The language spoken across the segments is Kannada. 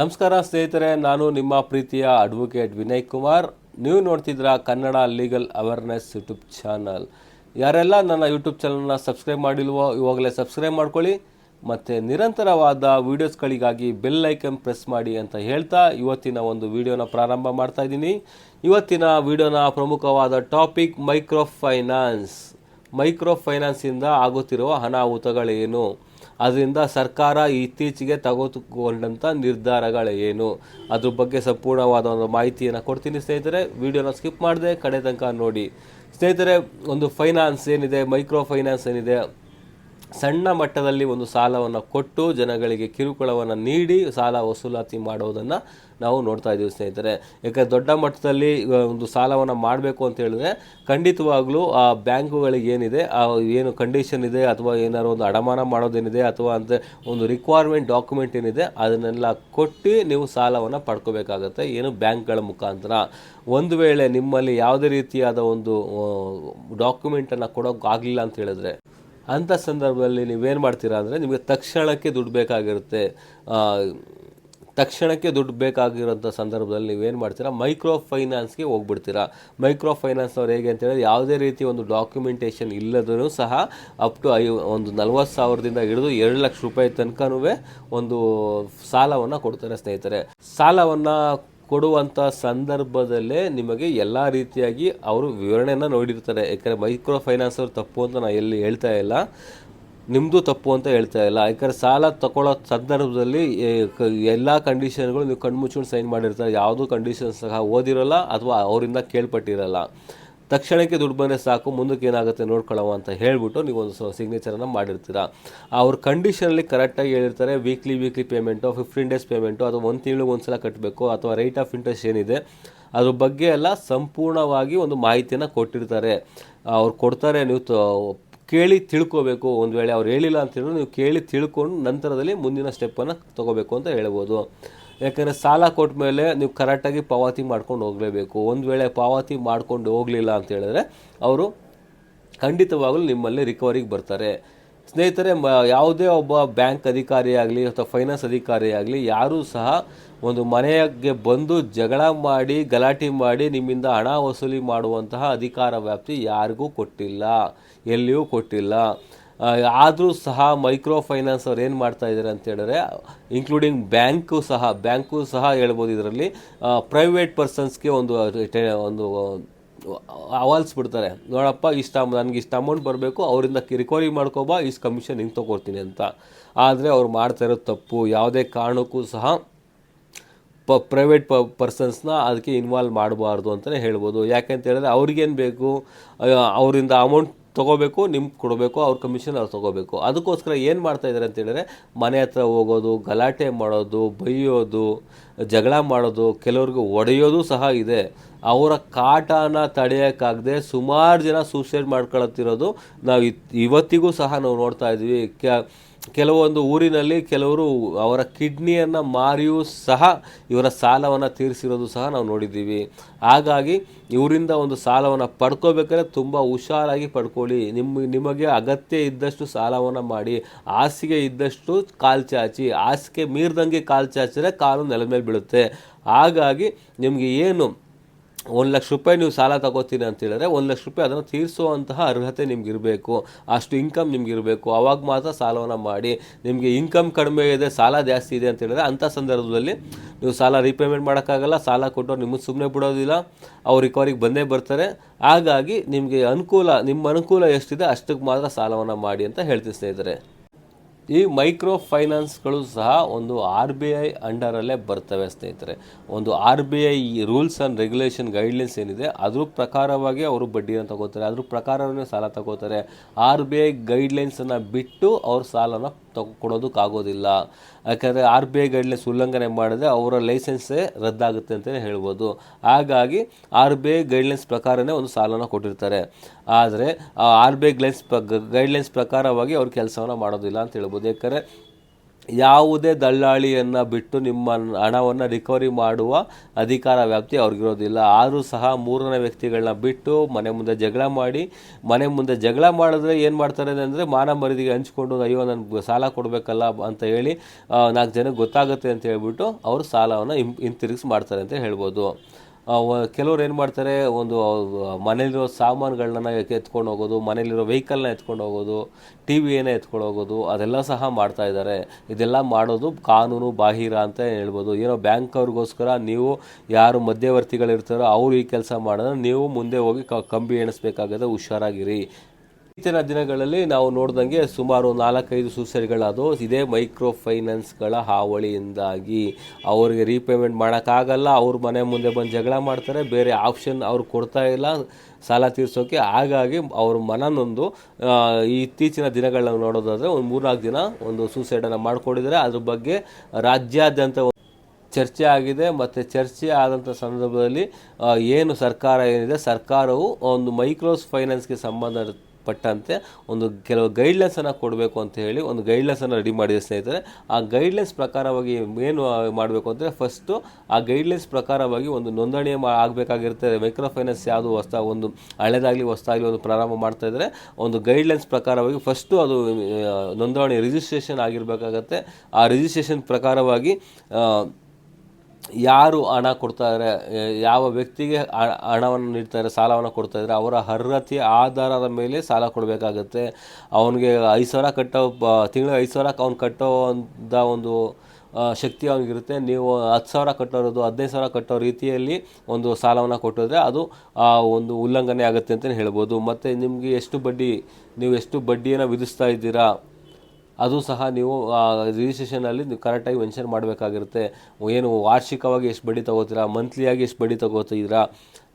ನಮಸ್ಕಾರ ಸ್ನೇಹಿತರೆ, ನಾನು ನಿಮ್ಮ ಪ್ರೀತಿಯ ಅಡ್ವೊಕೇಟ್ ವಿನಯ್ ಕುಮಾರ್. ನೀವು ನೋಡ್ತಿದ್ರ Kannada legal awareness YouTube channel. ಯಾರೆಲ್ಲ ನನ್ನ ಯೂಟ್ಯೂಬ್ ಚಾನಲ್ನ ಸಬ್ಸ್ಕ್ರೈಬ್ ಮಾಡಿಲ್ವೋ, ಇವಾಗಲೇ ಸಬ್ಸ್ಕ್ರೈಬ್ ಮಾಡ್ಕೊಳ್ಳಿ. ಮತ್ತು ನಿರಂತರವಾದ ವೀಡಿಯೋಸ್ಗಳಿಗಾಗಿ ಬೆಲ್ ಐಕನ್ ಪ್ರೆಸ್ ಮಾಡಿ ಅಂತ ಹೇಳ್ತಾ ಇವತ್ತಿನ ಒಂದು ವಿಡಿಯೋನ ಪ್ರಾರಂಭ ಮಾಡ್ತಾ ಇದ್ದೀನಿ. ಇವತ್ತಿನ ವಿಡಿಯೋನ ಪ್ರಮುಖವಾದ ಟಾಪಿಕ್ ಮೈಕ್ರೋ ಫೈನಾನ್ಸ್. ಮೈಕ್ರೋ ಫೈನಾನ್ಸಿಂದ ಆಗುತ್ತಿರುವ ಅನಾಹುತಗಳೇನು ಅದರಿಂದ ಸರ್ಕಾರ ಇತ್ತೀಚೆಗೆ ನಿರ್ಧಾರಗಳು ಏನು? ಅದ್ರ ಬಗ್ಗೆ ಸಂಪೂರ್ಣವಾದ ಒಂದು ಮಾಹಿತಿಯನ್ನು ಕೊಡ್ತೀನಿ ಸ್ನೇಹಿತರೆ. ವಿಡಿಯೋನ ಸ್ಕಿಪ್ ಮಾಡಿದೆ, ಕಡೆ ತನಕ ನೋಡಿ. ಸ್ನೇಹಿತರೆ, ಒಂದು ಫೈನಾನ್ಸ್ ಏನಿದೆ, ಮೈಕ್ರೋ ಫೈನಾನ್ಸ್ ಏನಿದೆ, ಸಣ್ಣ ಮಟ್ಟದಲ್ಲಿ ಒಂದು ಸಾಲವನ್ನು ಕೊಟ್ಟು ಜನಗಳಿಗೆ ಕಿರುಕುಳವನ್ನು ನೀಡಿ ಸಾಲ ವಸೂಲಾತಿ ಮಾಡೋದನ್ನು ನಾವು ನೋಡ್ತಾ ಇದ್ದೀವಿ ಸ್ನೇಹಿತರೆ. ಯಾಕಂದರೆ ದೊಡ್ಡ ಮಟ್ಟದಲ್ಲಿ ಒಂದು ಸಾಲವನ್ನು ಮಾಡಬೇಕು ಅಂತ ಹೇಳಿದ್ರೆ ಖಂಡಿತವಾಗ್ಲೂ ಆ ಬ್ಯಾಂಕುಗಳಿಗೆ ಏನಿದೆ, ಆ ಏನು ಕಂಡೀಷನ್ ಇದೆ ಅಥವಾ ಏನಾದ್ರು ಒಂದು ಅಡಮಾನ ಮಾಡೋದೇನಿದೆ ಅಥವಾ ಅಂತ ಒಂದು ರಿಕ್ವೈರ್ಮೆಂಟ್ ಡಾಕ್ಯುಮೆಂಟ್ ಏನಿದೆ ಅದನ್ನೆಲ್ಲ ಕೊಟ್ಟು ನೀವು ಸಾಲವನ್ನು ಪಡ್ಕೋಬೇಕಾಗತ್ತೆ. ಏನು ಬ್ಯಾಂಕ್ಗಳ ಮುಖಾಂತರ. ಒಂದು ವೇಳೆ ನಿಮ್ಮಲ್ಲಿ ಯಾವುದೇ ರೀತಿಯಾದ ಒಂದು ಡಾಕ್ಯುಮೆಂಟನ್ನು ಕೊಡೋಕ್ಕಾಗಲಿಲ್ಲ ಅಂತ ಹೇಳಿದ್ರೆ ಅಂಥ ಸಂದರ್ಭದಲ್ಲಿ ನೀವೇನು ಮಾಡ್ತೀರಾ ಅಂದರೆ ನಿಮಗೆ ತಕ್ಷಣಕ್ಕೆ ದುಡ್ಡು ಬೇಕಾಗಿರುತ್ತೆ. ತಕ್ಷಣಕ್ಕೆ ದುಡ್ಡು ಬೇಕಾಗಿರೋಂಥ ಸಂದರ್ಭದಲ್ಲಿ ನೀವೇನು ಮಾಡ್ತೀರಾ? ಮೈಕ್ರೋ ಫೈನಾನ್ಸ್ಗೆ ಹೋಗ್ಬಿಡ್ತೀರಾ? ಮೈಕ್ರೋ ಫೈನಾನ್ಸ್ನವ್ರು ಹೇಗೆ ಅಂತ ಹೇಳಿದ್ರೆ ಯಾವುದೇ ರೀತಿ ಒಂದು ಡಾಕ್ಯುಮೆಂಟೇಷನ್ ಇಲ್ಲದರೂ ಸಹ ಅಪ್ ಟು ಐ ಒಂದು ನಲ್ವತ್ತು ಸಾವಿರದಿಂದ ಹಿಡಿದು ಎರಡು ಲಕ್ಷ ರೂಪಾಯಿ ತನಕನೂ ಒಂದು ಸಾಲವನ್ನು ಕೊಡ್ತಾರೆ ಸ್ನೇಹಿತರೆ. ಸಾಲವನ್ನು ಕೊಡುವಂಥ ಸಂದರ್ಭದಲ್ಲೇ ನಿಮಗೆ ಎಲ್ಲ ರೀತಿಯಾಗಿ ಅವರು ವಿವರಣೆಯನ್ನು ನೋಡಿರ್ತಾರೆ. ಯಾಕಂದರೆ ಮೈಕ್ರೋ ಫೈನಾನ್ಸ್ ಅವರು ತಪ್ಪು ಅಂತ ನಾನು ಎಲ್ಲಿ ಹೇಳ್ತಾ ಇಲ್ಲ. ನಿಮ್ಮದು ತಪ್ಪು ಅಂತ ಹೇಳ್ತಾ ಇಲ್ಲ. ಯಾಕಂದರೆ ಸಾಲ ತಗೊಳ್ಳೋ ಸಂದರ್ಭದಲ್ಲಿ ಎಲ್ಲ ಕಂಡೀಷನ್ಗಳು ನೀವು ಕಣ್ಮುಚ್ಕೊಂಡು ಸೈನ್ ಮಾಡಿರ್ತಾರೆ. ಯಾವುದೂ ಕಂಡೀಷನ್ ಸಹ ಓದಿರಲ್ಲ ಅಥವಾ ಅವರಿಂದ ಕೇಳ್ಪಟ್ಟಿರಲ್ಲ. ತಕ್ಷಣಕ್ಕೆ ದುಡ್ಡು ಬಂದರೆ ಸಾಕು, ಮುಂದಕ್ಕೆ ಏನಾಗುತ್ತೆ ನೋಡ್ಕೊಳ್ಳೋ ಅಂತ ಹೇಳ್ಬಿಟ್ಟು ನೀವು ಒಂದು ಸಿಗ್ನೇಚರನ್ನು ಮಾಡಿರ್ತೀರಾ. ಅವ್ರ ಕಂಡೀಷನಲ್ಲಿ ಕರೆಕ್ಟಾಗಿ ಹೇಳಿರ್ತಾರೆ weekly weekly payment fifteen days payment ಅಥವಾ ಒಂದು ತಿಂಗಳಿಗೆ ಒಂದು ಸಲ ಕಟ್ಟಬೇಕು ಅಥವಾ ರೇಟ್ ಆಫ್ ಇಂಟ್ರೆಸ್ಟ್ ಏನಿದೆ, ಅದ್ರ ಬಗ್ಗೆ ಎಲ್ಲ ಸಂಪೂರ್ಣವಾಗಿ ಒಂದು ಮಾಹಿತಿಯನ್ನು ಕೊಟ್ಟಿರ್ತಾರೆ. ಅವ್ರು ಕೊಡ್ತಾರೆ, ನೀವು ಕೇಳಿ ತಿಳ್ಕೋಬೇಕು. ಒಂದು ವೇಳೆ ಅವ್ರು ಹೇಳಿಲ್ಲ ಅಂತ ಹೇಳಿದ್ರು ನೀವು ಕೇಳಿ ತಿಳ್ಕೊಂಡು ನಂತರದಲ್ಲಿ ಮುಂದಿನ ಸ್ಟೆಪ್ಪನ್ನು ತಗೋಬೇಕು ಅಂತ ಹೇಳ್ಬೋದು. ಯಾಕಂದರೆ ಸಾಲ ಕೊಟ್ಟ ಮೇಲೆ ನೀವು ಕರೆಕ್ಟಾಗಿ ಪಾವತಿ ಮಾಡ್ಕೊಂಡು ಹೋಗಲೇಬೇಕು. ಒಂದು ವೇಳೆ ಪಾವತಿ ಮಾಡ್ಕೊಂಡು ಹೋಗಲಿಲ್ಲ ಅಂತ ಹೇಳಿದ್ರೆ, ಅವರು ಖಂಡಿತವಾಗಲೂ ನಿಮ್ಮಲ್ಲಿ ರಿಕವರಿಗೆ ಬರ್ತಾರೆ. ಸ್ನೇಹಿತರೆ, ಮ, ಯಾವುದೇ ಒಬ್ಬ ಬ್ಯಾಂಕ್ ಅಧಿಕಾರಿಯಾಗಲಿ ಅಥವಾ ಫೈನಾನ್ಸ್ ಅಧಿಕಾರಿಯಾಗಲಿ ಯಾರೂ ಸಹ ಒಂದು ಮನೆಗೆ ಬಂದು ಜಗಳ ಮಾಡಿ, ಗಲಾಟೆ ಮಾಡಿ ನಿಮ್ಮಿಂದ ಹಣ ವಸೂಲಿ ಮಾಡುವಂತಹ ಅಧಿಕಾರ ವ್ಯಾಪ್ತಿ ಯಾರಿಗೂ ಕೊಟ್ಟಿಲ್ಲ, ಎಲ್ಲಿಯೂ ಕೊಟ್ಟಿಲ್ಲ. ಆದರೂ ಸಹ ಮೈಕ್ರೋ ಫೈನಾನ್ಸ್ ಅವ್ರು ಏನು ಮಾಡ್ತಾ ಇದ್ದಾರೆ ಅಂತ ಹೇಳಿದ್ರೆ ಇನ್ಕ್ಲೂಡಿಂಗ್ ಬ್ಯಾಂಕು ಸಹ ಬ್ಯಾಂಕು ಸಹ ಹೇಳ್ಬೋದು ಇದರಲ್ಲಿ ಪ್ರೈವೇಟ್ ಪರ್ಸನ್ಸ್ಗೆ ಒಂದು ಒಂದು ಅವಾಲ್ಸ್ಬಿಡ್ತಾರೆ ನೋಡಪ್ಪ ಇಷ್ಟ ನನಗೆ ಇಷ್ಟು ಅಮೌಂಟ್ ಬರಬೇಕು, ಅವರಿಂದ ರಿಕವರಿ ಮಾಡ್ಕೊಬಾ ಇಷ್ಟು ಕಮಿಷನ್ ಹಿಂಗೆ ತೊಗೊಳ್ತೀನಿ ಅಂತ. ಆದರೆ ಅವ್ರು ಮಾಡ್ತಾ ಇರೋದು ತಪ್ಪು. ಯಾವುದೇ ಕಾರಣಕ್ಕೂ ಸಹ ಪ ಪ್ರೈವೇಟ್ ಪ ಪರ್ಸನ್ಸ್ನ ಅದಕ್ಕೆ ಇನ್ವಾಲ್ವ್ ಮಾಡಬಾರ್ದು ಅಂತಲೇ ಹೇಳ್ಬೋದು. ಯಾಕೆಂತ ಹೇಳಿದ್ರೆ ಅವ್ರಿಗೇನು ಬೇಕು? ಅವರಿಂದ ಅಮೌಂಟ್ ತೊಗೋಬೇಕು ನಿಮ್ಗೆ ಕೊಡಬೇಕು, ಅವ್ರ ಕಮಿಷನ್ ಅವ್ರು ತೊಗೋಬೇಕು. ಅದಕ್ಕೋಸ್ಕರ ಏನು ಮಾಡ್ತಾ ಇದ್ದಾರೆ ಅಂತ ಹೇಳಿದ್ರೆ, ಮನೆ ಹತ್ರ ಹೋಗೋದು, ಗಲಾಟೆ ಮಾಡೋದು, ಬೈಯೋದು, ಜಗಳ ಮಾಡೋದು, ಕೆಲವ್ರಿಗೆ ಒಡೆಯೋದು ಸಹ ಇದೆ. ಅವರ ಕಾಟನ ತಡೆಯೋಕ್ಕಾಗದೆ ಸುಮಾರು ಜನ ಸೂಸೈಡ್ ಮಾಡ್ಕೊಳತ್ತಿರೋದು ನಾವು ಇವತ್ತಿಗೂ ಸಹ ನಾವು ನೋಡ್ತಾ ಇದ್ದೀವಿ ಕೆ ಕೆಲವೊಂದು ಊರಿನಲ್ಲಿ ಕೆಲವರು ಅವರ ಕಿಡ್ನಿಯನ್ನು ಮಾರಿಯೂ ಸಹ ಇವರ ಸಾಲವನ್ನು ತೀರಿಸಿರೋದು ಸಹ ನಾವು ನೋಡಿದ್ದೀವಿ. ಹಾಗಾಗಿ ಇವರಿಂದ ಒಂದು ಸಾಲವನ್ನು ಪಡ್ಕೋಬೇಕಾದ್ರೆ ತುಂಬ ಹುಷಾರಾಗಿ ಪಡ್ಕೊಳ್ಳಿ. ನಿಮ್ಮ ನಿಮಗೆ ಅಗತ್ಯ ಇದ್ದಷ್ಟು ಸಾಲವನ್ನು ಮಾಡಿ. ಹಾಸಿಗೆ ಇದ್ದಷ್ಟು ಕಾಲು ಚಾಚಿ. ಹಾಸಿಗೆ ಮೀರಿದಂಗೆ ಕಾಲು ಚಾಚಿದ್ರೆ ಕಾಲು ನೆಲದ ಮೇಲೆ ಬೀಳುತ್ತೆ. ಹಾಗಾಗಿ ನಿಮಗೆ ಏನು ಒಂದು ಲಕ್ಷ ರೂಪಾಯಿ ನೀವು ಸಾಲ ತಗೋತೀನಿ ಅಂತ ಹೇಳಿದ್ರೆ ಒಂದು ಲಕ್ಷ ರೂಪಾಯಿ ಅದನ್ನು ತೀರಿಸುವಂತಹ ಅರ್ಹತೆ ನಿಮ್ಗೆ ಇರಬೇಕು ಅಷ್ಟು ಇನ್ಕಮ್ ನಿಮ್ಗೆ ಇರಬೇಕು ಅವಾಗ ಮಾತ್ರ ಸಾಲವನ್ನು ಮಾಡಿ, ನಿಮಗೆ ಇನ್ಕಮ್ ಕಡಿಮೆ ಇದೆ, ಸಾಲ ಜಾಸ್ತಿ ಇದೆ ಅಂತ ಹೇಳಿದ್ರೆ ಅಂಥ ಸಂದರ್ಭದಲ್ಲಿ ನೀವು ಸಾಲ ರೀಪೇಮೆಂಟ್ ಮಾಡೋಕ್ಕಾಗಲ್ಲ, ಸಾಲ ಕೊಟ್ಟು ನಿಮ್ಮ ಸುಮ್ಮನೆ ಬಿಡೋದಿಲ್ಲ. ಅವ್ರು ರಿಕವರಿಗೆ ಬಂದೇ ಬರ್ತಾರೆ. ಹಾಗಾಗಿ ನಿಮಗೆ ಅನುಕೂಲ, ನಿಮ್ಮ ಅನುಕೂಲ ಎಷ್ಟಿದೆ ಅಷ್ಟಕ್ಕೆ ಮಾತ್ರ ಸಾಲವನ್ನು ಮಾಡಿ ಅಂತ ಹೇಳ್ತೀನಿ ಸ್ನೇಹಿತರೆ. ಈ ಮೈಕ್ರೋ ಫೈನಾನ್ಸ್ಗಳು ಸಹ ಒಂದು ಆರ್ ಬಿ ಐ ಅಂಡರಲ್ಲೇ ಬರ್ತವೆ ಸ್ನೇಹಿತರೆ. ಒಂದು R B I rules and regulation guidelines ಏನಿದೆ, ಅದ್ರ ಪ್ರಕಾರವಾಗಿ ಅವರು ಬಡ್ಡಿಯನ್ನು ತಗೋತಾರೆ, ಅದ್ರ ಪ್ರಕಾರವೇ ಸಾಲ ತಗೋತಾರೆ. ಆರ್ ಬಿ ಐ ಗೈಡ್ಲೈನ್ಸನ್ನು ಬಿಟ್ಟು ಅವ್ರ ಸಾಲನ ತಗೊ, ಕೊಡೋದಕ್ಕಾಗೋದಿಲ್ಲ. ಯಾಕಂದರೆ ಆರ್ ಬಿ ಐ ಗೈಡ್ಲೈನ್ಸ್ ಉಲ್ಲಂಘನೆ ಮಾಡಿದ್ರೆ ಅವರ ಲೈಸೆನ್ಸೇ ರದ್ದಾಗುತ್ತೆ ಅಂತಲೇ ಹೇಳ್ಬೋದು. ಹಾಗಾಗಿ ಆರ್ ಬಿ ಐ ಗೈಡ್ಲೈನ್ಸ್ ಪ್ರಕಾರನೇ ಒಂದು ಸಾಲನ ಕೊಟ್ಟಿರ್ತಾರೆ. ಆದರೆ R B I guidelines guidelines ಪ್ರಕಾರವಾಗಿ ಅವ್ರು ಕೆಲಸವನ್ನು ಮಾಡೋದಿಲ್ಲ ಅಂತ ಹೇಳ್ಬೋದು. ಯಾಕಂದರೆ ಯಾವುದೇ ದಲ್ಲಾಳಿಯನ್ನು ಬಿಟ್ಟು ನಿಮ್ಮ ಹಣವನ್ನು ರಿಕವರಿ ಮಾಡುವ ಅಧಿಕಾರ ವ್ಯಾಪ್ತಿ ಅವ್ರಿಗಿರೋದಿಲ್ಲ. ಆದರೂ ಸಹ ಮೂರನೇ ವ್ಯಕ್ತಿಗಳನ್ನ ಬಿಟ್ಟು ಮನೆ ಮುಂದೆ ಜಗಳ ಮಾಡಿ, ಮನೆ ಮುಂದೆ ಜಗಳ ಮಾಡಿದ್ರೆ ಏನು ಮಾಡ್ತಾರೆ ಅಂದರೆ ಮಾನ ಮರಿದಿಗೆ ಹಂಚ್ಕೊಂಡು ಅಯ್ಯೋ ನನಗೆ ಸಾಲ ಕೊಡಬೇಕಲ್ಲ ಅಂತ ಹೇಳಿ ನಾಲ್ಕು ಜನಕ್ಕೆ ಗೊತ್ತಾಗುತ್ತೆ ಅಂತ ಹೇಳ್ಬಿಟ್ಟು ಅವರು ಸಾಲವನ್ನು ಹಿಂತಿರುಗಿಸಿ ಮಾಡ್ತಾರೆ ಅಂತ ಹೇಳ್ಬೋದು. ಕೆಲವ್ರು ಏನು ಮಾಡ್ತಾರೆ, ಒಂದು ಮನೇಲಿರೋ ಸಾಮಾನುಗಳನ್ನ ಎತ್ಕೊಂಡು ಹೋಗೋದು, ಮನೇಲಿರೋ ವೆಹಿಕಲ್ನ ಎತ್ಕೊಂಡು ಹೋಗೋದು ಟಿ ವಿಯನ್ನೇ ಎತ್ಕೊಂಡು ಹೋಗೋದು, ಅದೆಲ್ಲ ಸಹ ಮಾಡ್ತಾ ಇದ್ದಾರೆ ಇದೆಲ್ಲ ಮಾಡೋದು ಕಾನೂನು ಬಾಹಿರ ಅಂತ ಹೇಳ್ಬೋದು. ಏನೋ ಬ್ಯಾಂಕ್ ಅವ್ರಿಗೋಸ್ಕರ ನೀವು ಯಾರು ಮಧ್ಯವರ್ತಿಗಳಿರ್ತಾರೋ ಅವ್ರು ಈ ಕೆಲಸ ಮಾಡಿದ್ರೆ ನೀವು ಮುಂದೆ ಹೋಗಿ ಕಂಬಿ ಎಣಿಸ್ಬೇಕಾಗದೆ ಹುಷಾರಾಗಿರಿ. ಇತ್ತೀಚಿನ ದಿನಗಳಲ್ಲಿ ನಾವು ನೋಡ್ದಂಗೆ ಸುಮಾರು ನಾಲ್ಕೈದು ಸೂಸೈಡ್ಗಳಾದವು. ಇದೇ ಮೈಕ್ರೋ ಫೈನಾನ್ಸ್ಗಳ ಹಾವಳಿಯಿಂದಾಗಿ ಅವರಿಗೆ ರೀಪೇಮೆಂಟ್ ಮಾಡೋಕ್ಕಾಗಲ್ಲ. ಅವ್ರ ಮನೆ ಮುಂದೆ ಬಂದು ಜಗಳ ಮಾಡ್ತಾರೆ. ಬೇರೆ ಆಪ್ಷನ್ ಅವ್ರು ಕೊಡ್ತಾ ಇಲ್ಲ. ಸಾಲ ತೀರಿಸೋಕೆ. ಹಾಗಾಗಿ ಅವ್ರ ಮನನೊಂದು ಇತ್ತೀಚಿನ ದಿನಗಳನ್ನ ನೋಡೋದಾದರೆ ಒಂದು ಮೂರ್ನಾಲ್ಕು ದಿನ ಒಂದು ಸೂಸೈಡನ್ನು ಮಾಡಿಕೊಂಡಿದ್ದಾರೆ. ಅದ್ರ ಬಗ್ಗೆ ರಾಜ್ಯಾದ್ಯಂತ ಚರ್ಚೆ ಆಗಿದೆ. ಮತ್ತು ಚರ್ಚೆ ಆದಂಥ ಸಂದರ್ಭದಲ್ಲಿ ಏನು ಸರ್ಕಾರ ಏನಿದೆ, ಸರ್ಕಾರವು ಒಂದು ಮೈಕ್ರೋಸ್ ಫೈನಾನ್ಸ್ಗೆ ಸಂಬಂಧಪಟ್ಟಂತೆ ಒಂದು ಕೆಲವು ಗೈಡ್ಲೈನ್ಸನ್ನು ಕೊಡಬೇಕು ಅಂತ ಹೇಳಿ ಒಂದು ಗೈಡ್ಲೈನ್ಸನ್ನು ರೆಡಿ ಮಾಡಿದೆ ಸ್ನೇಹಿತರೆ. ಆ ಗೈಡ್ಲೈನ್ಸ್ ಪ್ರಕಾರವಾಗಿ ಏನು ಮಾಡಬೇಕು ಅಂದರೆ ಫಸ್ಟು ಆ ಗೈಡ್ಲೈನ್ಸ್ ಪ್ರಕಾರವಾಗಿ ಒಂದು ನೋಂದಣಿ ಮಾ, ಆಗಬೇಕಾಗಿರುತ್ತೆ. ಮೈಕ್ರೋ ಫೈನಾನ್ಸ್ ಯಾವುದು ಹೊಸ ಒಂದು ಹಳೆದಾಗಲಿ ಹೊಸದಾಗಲಿ ಒಂದು ಪ್ರಾರಂಭ ಮಾಡ್ತಾ ಇದ್ದರೆ ಒಂದು ಗೈಡ್ಲೈನ್ಸ್ ಪ್ರಕಾರವಾಗಿ ಫಸ್ಟು ಅದು ನೋಂದಣಿ ರಿಜಿಸ್ಟ್ರೇಷನ್ ಆಗಿರಬೇಕಾಗತ್ತೆ. ಆ ರಿಜಿಸ್ಟ್ರೇಷನ್ ಪ್ರಕಾರವಾಗಿ ಯಾರು ಹಣ ಕೊಡ್ತಾರೆ ಯಾವ ವ್ಯಕ್ತಿಗೆ ಹಣವನ್ನು ನೀಡ್ತಾರೆ ಸಾಲವನ್ನು ಕೊಡ್ತಾ ಇದ್ದಾರೆ ಅವರ ಅರ್ಹತೆ ಆಧಾರದ ಮೇಲೆ ಸಾಲ ಕೊಡಬೇಕಾಗತ್ತೆ. ಅವನಿಗೆ ಐದು ಸಾವಿರ ಕಟ್ಟೋ ತಿಂಗಳಿಗೆ ಐದು ಸಾವಿರಕ್ಕೆ ಅವ್ನು ಕಟ್ಟೋ ಅಂತ ಒಂದು ಶಕ್ತಿ ಅವನಿಗಿರುತ್ತೆ. ನೀವು ಹತ್ತು ಸಾವಿರ ಕಟ್ಟೋದು ಹದಿನೈದು ಸಾವಿರ ಕಟ್ಟೋ ರೀತಿಯಲ್ಲಿ ಒಂದು ಸಾಲವನ್ನು ಕೊಟ್ಟಿದ್ರೆ ಅದು ಒಂದು ಉಲ್ಲಂಘನೆ ಆಗುತ್ತೆ ಅಂತಲೇ ಹೇಳ್ಬೋದು. ಮತ್ತು ನಿಮಗೆ ಎಷ್ಟು ಬಡ್ಡಿ, ನೀವು ಎಷ್ಟು ಬಡ್ಡಿಯನ್ನು ವಿಧಿಸ್ತಾ ಇದ್ದೀರಾ? ಅದು ಸಹ ನೀವು ರಿಜಿಸ್ಟ್ರೇಷನಲ್ಲಿ ನೀವು ಕರೆಕ್ಟಾಗಿ ಮೆನ್ಷನ್ ಮಾಡಬೇಕಾಗಿರುತ್ತೆ. ಏನು ವಾರ್ಷಿಕವಾಗಿ ಎಷ್ಟು ಬಡ್ಡಿ ತಗೋತೀರಾ ಮಂತ್ಲಿಯಾಗಿ ಎಷ್ಟು ಬಡ್ಡಿ ತಗೋತೀರಾ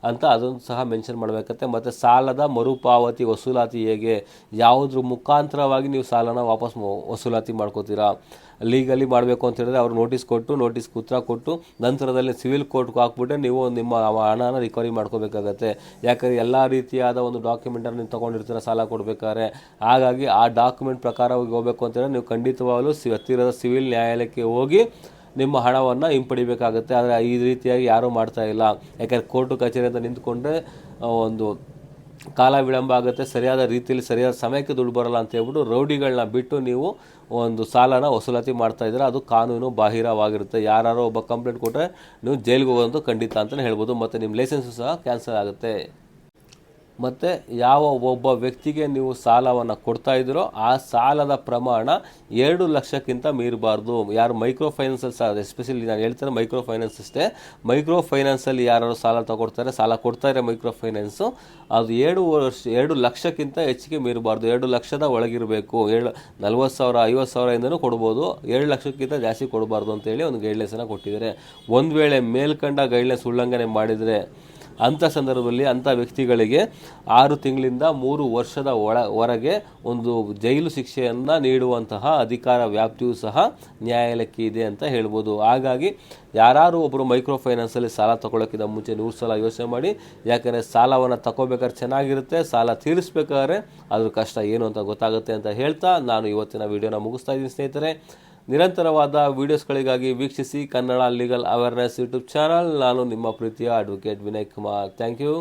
ಅಂತ ಅದನ್ನು ಸಹ ಮೆನ್ಷನ್ ಮಾಡಬೇಕತ್ತೆ ಮತ್ತು ಸಾಲದ ಮರುಪಾವತಿ ವಸೂಲಾತಿ ಹೇಗೆ, ಯಾವುದ್ರ ಮುಖಾಂತರವಾಗಿ ನೀವು ಸಾಲನ ವಾಪಸ್ ವಸೂಲಾತಿ ಮಾಡ್ಕೋತೀರಾ ಲೀಗಲಿ ಮಾಡಬೇಕು ಅಂತ ಹೇಳಿದ್ರೆ ಅವ್ರು ನೋಟಿಸ್ ಕೊಟ್ಟು ನೋಟಿಸ್ ಉತ್ತರ ಕೊಟ್ಟು, ನಂತರದಲ್ಲಿ ಸಿವಿಲ್ ಕೋರ್ಟ್ಗೆ ಹಾಕ್ಬಿಟ್ಟೆ ನೀವು ನಿಮ್ಮ ಹಣನ ರಿಕವರಿ ಮಾಡ್ಕೋಬೇಕಾಗತ್ತೆ. ಯಾಕಂದರೆ ಎಲ್ಲ ರೀತಿಯಾದ ಒಂದು ಡಾಕ್ಯುಮೆಂಟನ್ನು ನೀವು ತೊಗೊಂಡಿರ್ತೀರ, ಸಾಲ ಕೊಡಬೇಕಾದ್ರೆ. ಹಾಗಾಗಿ ಆ ಡಾಕ್ಯುಮೆಂಟ್ ಪ್ರಕಾರವಾಗಿ ಹೋಗಬೇಕು ಅಂತೇಳಿ ನೀವು ಖಂಡಿತವಾಗಲೂ ಸಿ, ಹತ್ತಿರದ ಸಿವಿಲ್ ನ್ಯಾಯಾಲಯಕ್ಕೆ ಹೋಗಿ ನಿಮ್ಮ ಹಣವನ್ನು ಹಿಂಪಡಿಬೇಕಾಗುತ್ತೆ. ಆದರೆ ಈ ರೀತಿಯಾಗಿ ಯಾರೂ ಮಾಡ್ತಾ ಇಲ್ಲ. ಯಾಕಂದರೆ ಕೋರ್ಟು ಕಚೇರಿ ಅಂತ ನಿಂತ್ಕೊಂಡ್ರೆ ಒಂದು ಕಾಲ ವಿಳಂಬ ಆಗುತ್ತೆ, ಸರಿಯಾದ ರೀತಿಯಲ್ಲಿ ಸರಿಯಾದ ಸಮಯಕ್ಕೆ ದುಡ್ಡು ಬರಲ್ಲ ಅಂತ ಹೇಳ್ಬಿಟ್ಟು ರೌಡಿಗಳನ್ನ ಬಿಟ್ಟು ನೀವು ಒಂದು ಸಾಲನ ವಸೂಲಾತಿ ಮಾಡ್ತಾ ಇದ್ದರೆ ಅದು ಕಾನೂನು ಬಾಹಿರವಾಗಿರುತ್ತೆ. ಯಾರು ಒಬ್ಬ ಕಂಪ್ಲೇಂಟ್ ಕೊಟ್ಟರೆ ನೀವು ಜೈಲಿಗೆ ಹೋಗೋದು ಖಂಡಿತ ಅಂತಲೇ ಹೇಳ್ಬೋದು. ಮತ್ತು ನಿಮ್ಮ ಲೈಸೆನ್ಸು ಸಹ ಕ್ಯಾನ್ಸಲ್ ಆಗುತ್ತೆ. ಮತ್ತು ಯಾವ ಒಬ್ಬ ವ್ಯಕ್ತಿಗೆ ನೀವು ಸಾಲವನ್ನು ಕೊಡ್ತಾ ಇದ್ದೀರೋ ಆ ಸಾಲದ ಪ್ರಮಾಣ ಎರಡು ಲಕ್ಷಕ್ಕಿಂತ ಮೀರಬಾರ್ದು. ಯಾರು ಮೈಕ್ರೋ ಫೈನಾನ್ಸಲ್ಲಿ ಎಸ್ಪೆಷಲಿ ನಾನು ಹೇಳ್ತಾರೆ ಮೈಕ್ರೋ ಫೈನಾನ್ಸ್ ಅಷ್ಟೇ. ಮೈಕ್ರೋ ಫೈನಾನ್ಸಲ್ಲಿ ಯಾರು ಸಾಲ ತಗೊಡ್ತಾರೆ, ಸಾಲ ಕೊಡ್ತಾರೆ ಮೈಕ್ರೋ ಫೈನಾನ್ಸು ಅದು ಎರಡು ವರ್ಷ, ಎರಡು ಲಕ್ಷಕ್ಕಿಂತ ಹೆಚ್ಚಿಗೆ ಮೀರಬಾರ್ದು. ಎರಡು ಲಕ್ಷದ ಒಳಗಿರಬೇಕು. ಏಳು, ನಲ್ವತ್ತು ಸಾವಿರ, ಐವತ್ತು ಸಾವಿರದಿಂದನೂ ಕೊಡ್ಬೋದು. ಏಳು ಲಕ್ಷಕ್ಕಿಂತ ಜಾಸ್ತಿ ಕೊಡಬಾರ್ದು ಅಂತೇಳಿ ಒಂದು ಗೈಡ್ಲೈನ್ಸನ್ನು ಕೊಟ್ಟಿದ್ದಾರೆ. ಒಂದು ವೇಳೆ ಮೇಲ್ಕಂಡ ಗೈಡ್ಲೈನ್ಸ್ ಉಲ್ಲಂಘನೆ ಮಾಡಿದರೆ ಅಂಥ ಸಂದರ್ಭದಲ್ಲಿ ಅಂಥ ವ್ಯಕ್ತಿಗಳಿಗೆ ಆರು ತಿಂಗಳಿಂದ ಮೂರು ವರ್ಷದ ಒಳ ಹೊರಗೆ ಒಂದು ಜೈಲು ಶಿಕ್ಷೆಯನ್ನು ನೀಡುವಂತಹ ಅಧಿಕಾರ ವ್ಯಾಪ್ತಿಯೂ ಸಹ ನ್ಯಾಯಾಲಯಕ್ಕೆ ಇದೆ ಅಂತ ಹೇಳ್ಬೋದು. ಹಾಗಾಗಿ ಯಾರು ಒಬ್ಬರು ಮೈಕ್ರೋ ಫೈನಾನ್ಸಲ್ಲಿ ಸಾಲ ತಗೊಳ್ಳೋಕ್ಕಿಂತ ಮುಂಚೆ ನೂರು ಸಲ ಯೋಚನೆ ಮಾಡಿ, ಯಾಕಂದರೆ ಸಾಲವನ್ನು ತಗೋಬೇಕಾದ್ರೆ ಚೆನ್ನಾಗಿರುತ್ತೆ, ಸಾಲ ತೀರಿಸ್ಬೇಕಾದ್ರೆ ಅದ್ರ ಕಷ್ಟ ಏನು ಅಂತ ಗೊತ್ತಾಗುತ್ತೆ ಅಂತ ಹೇಳ್ತಾ ನಾನು ಇವತ್ತಿನ ವಿಡಿಯೋನ ಮುಗಿಸ್ತಾ ಇದ್ದೀನಿ ಸ್ನೇಹಿತರೆ. ನಿರಂತರವಾದ ವೀಡಿಯೋಸ್ಗಳಿಗಾಗಿ ವೀಕ್ಷಿಸಿ Kannada legal awareness YouTube channel. ನಾನು ನಿಮ್ಮ ಪ್ರೀತಿಯ advocate Vinay Kumar. Thank you.